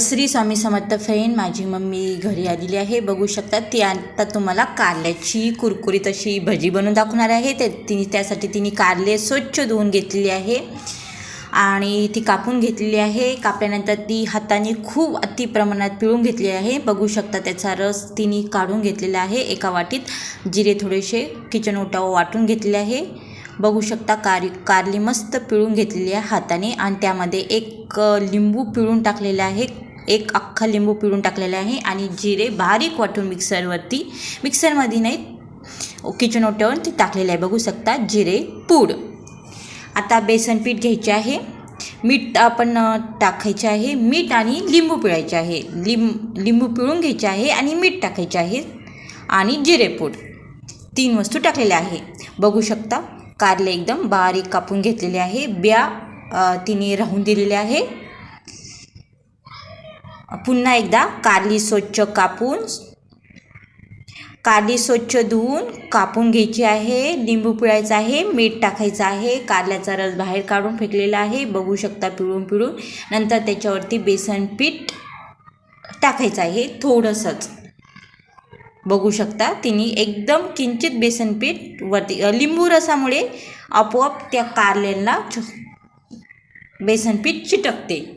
Shri Swami Samarth friend माझी mummy घरी आलेली आहे. बघू शकता ती आता तुम्हाला कारल्याची कुरकुरीत अशी भजी बनवून दाखवणार आहे. ते तिने त्यासाठी तिने कारले स्वच्छ धुवून घेतलेली आहे. आणि ती कापून घेतलेली आहे. कापल्यानंतर ती हाताने खूप अति प्रमाणात पिळून घेतली आहे. बघू शकता त्याचा रस तिने काढून घेतलेला आहे. एका वाटीत जिरे थोडेसे किचन ओटावं वाटून घेतलेले आहे. बघू शकता कार कारली मस्त पिळून घेतलेली आहे हाताने. आणि त्यामध्ये एक लिंबू पिळून टाकलेला आहे. एक अख्खा लिंबू पिळून टाकलेला आहे आणि जिरे बारीक वाटून मिक्सरवरती मिक्सरमध्ये नाही किचन ओट्यावर ती टाकलेलं आहे. बघू शकता जिरे पूड. आता बेसन पीठ घ्यायचे आहे. मीठ आपण टाकायचे आहे. मीठ आणि लिंबू पिळायचे आहे. लिंब लिंबू पिळून घ्यायचे आहे आणि मीठ टाकायचे आहे आणि जिरेपूड तीन वस्तू टाकलेल्या आहे. बघू शकता कारले एकदम बारीक कापून घेतलेले आहे. ब्या तिने राहून दिलेले आहे. पुन्हा एकदा कारली स्वच्छ कापून कारली स्वच्छ धुवून कापून घ्यायची आहे. लिंबू पिळायचं आहे मीठ टाकायचं आहे. कारल्याचा रस बाहेर काढून फेकलेला आहे. बघू शकता पिळून पिळून. नंतर त्याच्यावरती बेसन पीठ टाकायचं आहे थोडंसंच. बघू शकता तिने एकदम किंचित बेसन पीठ वरती लिंबू रसामुळे आपोआप त्या कारल्यांना बेसन पीठ चिटकते.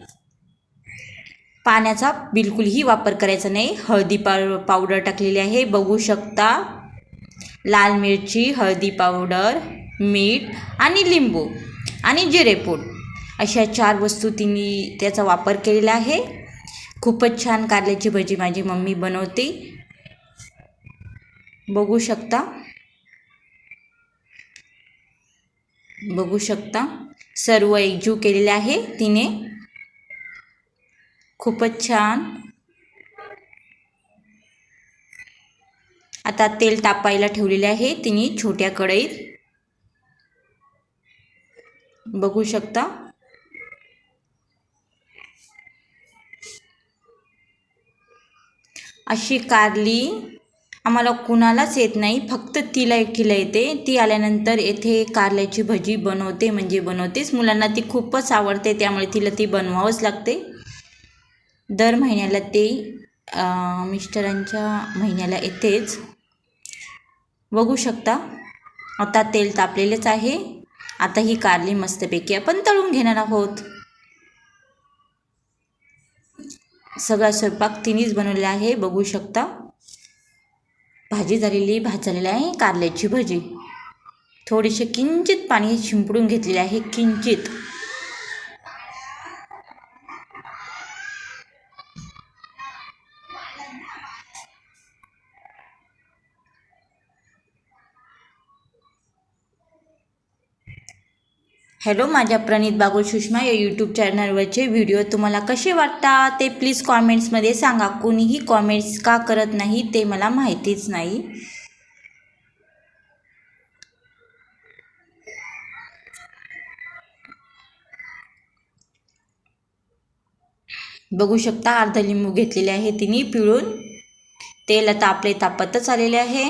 पाण्याचा बिलकुलही वापर करायचा नाही. हळदी पाव पावडर टाकलेली आहे. बघू शकता लाल मिरची हळदी पावडर मीठ आणि लिंबू आणि जिरेपूड अशा चार वस्तू तिने त्याचा वापर केलेला आहे. खूपच छान कारल्याची भजी माझी मम्मी बनवते. बघू शकता. बघू शकता. सर्व एकजीव केलेले आहे तिने. खूपच छान. आता तेल तापायला ठेवलेले आहे तिने छोट्या कढईत. बघू शकता. अशी कारली आम्हाला कुणालाच येत नाही फक्त तिला एकटीला येते. ती आल्यानंतर येथे कारल्याची भजी बनवते म्हणजे बनवतेच. मुलांना ती खूपच आवडते त्यामुळे तिला ती बनवावंच लागते. दर महिन्याला ते मिस्टरांच्या महिन्याला येतेच. बघू शकता. आता तेल तापलेलंच आहे. आता ही कारली मस्तपैकी आपण तळून घेणार आहोत. सगळा स्वयंपाक तिनेच बनवलेला आहे. बघू शकता. भाजी झालेली भात झालेली आहे. कारल्याची भजी. थोडेसे किंचित पाणी शिंपडून घेतलेले आहे. किंचित. हॅलो माझ्या प्रणित बागुल सुषमा या यूट्यूब चॅनलवरचे व्हिडिओ तुम्हाला कसे वाटतात ते प्लीज कॉमेंट्समध्ये सांगा. कोणीही कॉमेंट्स का करत नाही ते मला माहितीच नाही. बघू शकता अर्धा लिंबू घेतलेले आहे तिने पिळून. तेल आता आपले तापतच आलेले आहे.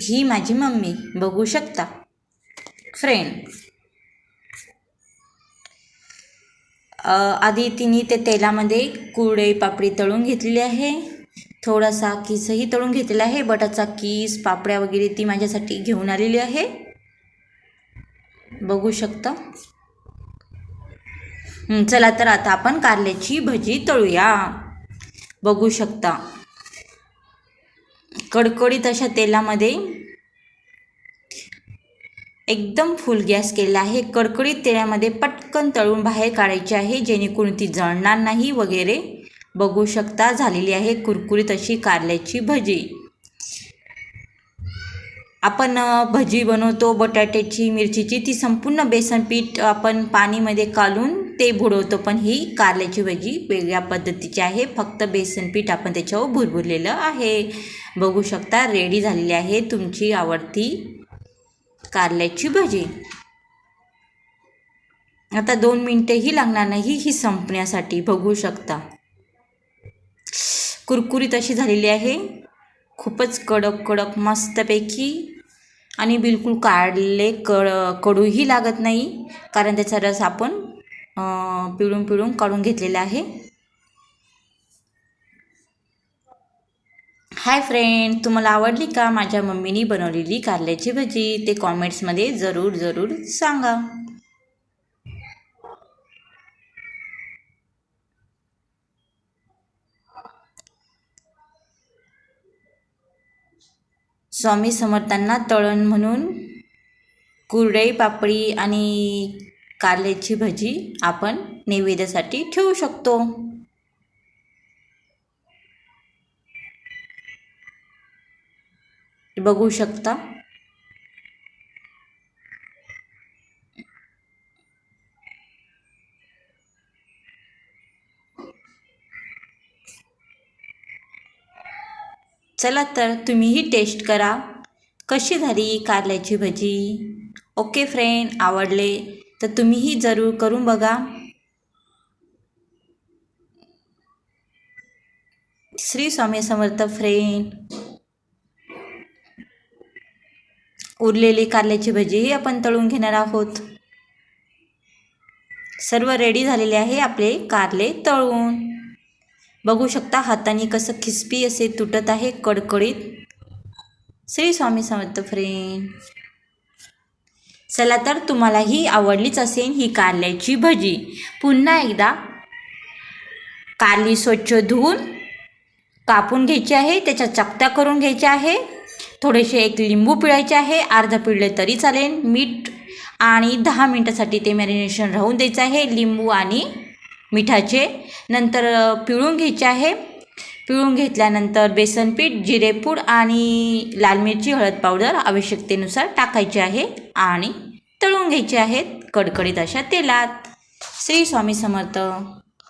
ही माझी मम्मी. बघू शकता. फ्रेंड आधी तिने ते तेलामध्ये कुरडई पापडी तळून घेतलेली आहे. थोडासा किसही तळून घेतलेला आहे बटाचा किस पापड्या वगैरे ती माझ्यासाठी घेऊन आलेली आहे. बघू शकता. चला तर आता आपण कारल्याची भजी तळूया. बघू शकता. कडकडीत अशा तेलामध्ये एकदम फुल गॅस केलेला आहे. कडकडीत तेलामध्ये पटकन तळून बाहेर काढायची आहे जेणेकरून ती जळणार नाही वगैरे बघू शकता. झालेली आहे कुरकुरीत अशी कारल्याची भजी. आपण भजी बनवतो बटाट्याची मिरचीची. ती संपूर्ण बेसन पीठ आपण पाणीमध्ये कालून ते बुडवतो पण ही कारल्याची भजी वेगळ्या पद्धतीची आहे. फक्त बेसन पीठ आपण त्याच्यावर भुरभुरलेलं आहे. बघू शकता रेडी झालेली आहे तुमची आवडती कारल्याची भजी. आता दोन मिनटेही लागणार नाही ही संपण्यासाठी. बघू शकता. कुरकुरीत अशी झालेली आहे. खूपच कडक कडक मस्तपैकी. आणि बिलकुल काढले कड कडूही लागत नाही कारण त्याचा रस आपण पिळून पिळून काढून घेतलेलं आहे. हाय फ्रेंड तुम्हाला आवडली का माझ्या मम्मीनी बनवलेली कारल्याची भजी? ते कॉमेंट्समध्ये जरूर जरूर सांगा. स्वामी समर्थांना तळण म्हणून कुरडई पापडी आणि कारल्याची भजी आपण नैवेद्यासाठी ठेवू शकतो. बघू शकता. चला तर तुम्हीही टेस्ट करा. कशी झाली कारल्याची भजी? ओके फ्रेंड आवडले? तर तुम्हीही जरूर करून बघा. श्री स्वामी समर्थ फ्रेंड. उरलेली कारल्याची भजीही आपण तळून घेणार आहोत. सर्व रेडी झालेले आहे आपले कारले तळून. बघू शकता हाताने कसं खिस्पी असे तुटत आहे कडकडीत. श्री स्वामी समर्थ फ्रेंड. चला तर तुम्हालाही आवडलीच असेल ही कारल्याची भजी. पुन्हा एकदा कारली स्वच्छ धुवून कापून घ्यायची आहे त्याच्या चकत्या करून घ्यायच्या आहे. थोडेसे एक लिंबू पिळायचे आहे अर्धा पिळले तरी चालेल. मीठ आणि दहा मिनटासाठी ते मॅरिनेशन राहून द्यायचं आहे. लिंबू आणि मिठाचे नंतर पिळून घ्यायचे आहे. पिळून घेतल्यानंतर बेसनपीठ जिरेपूड आणि लाल मिरची हळद पावडर आवश्यकतेनुसार टाकायची आहे आणि तळून घ्यायचे आहेत कडकडीत अशा तेलात. श्री स्वामी समर्थ.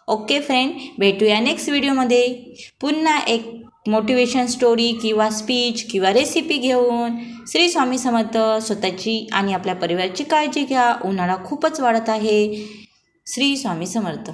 ओके फ्रेंड भेटूया नेक्स्ट व्हिडिओमध्ये पुन्हा एक मोटिवेशन स्टोरी किंवा स्पीच किंवा रेसिपी घेऊन. श्री स्वामी समर्थ स्वतःची आणि आपल्या परिवाराची काळजी घ्या. उन्हाळा खूपच वाढत आहे. श्री स्वामी समर्थ.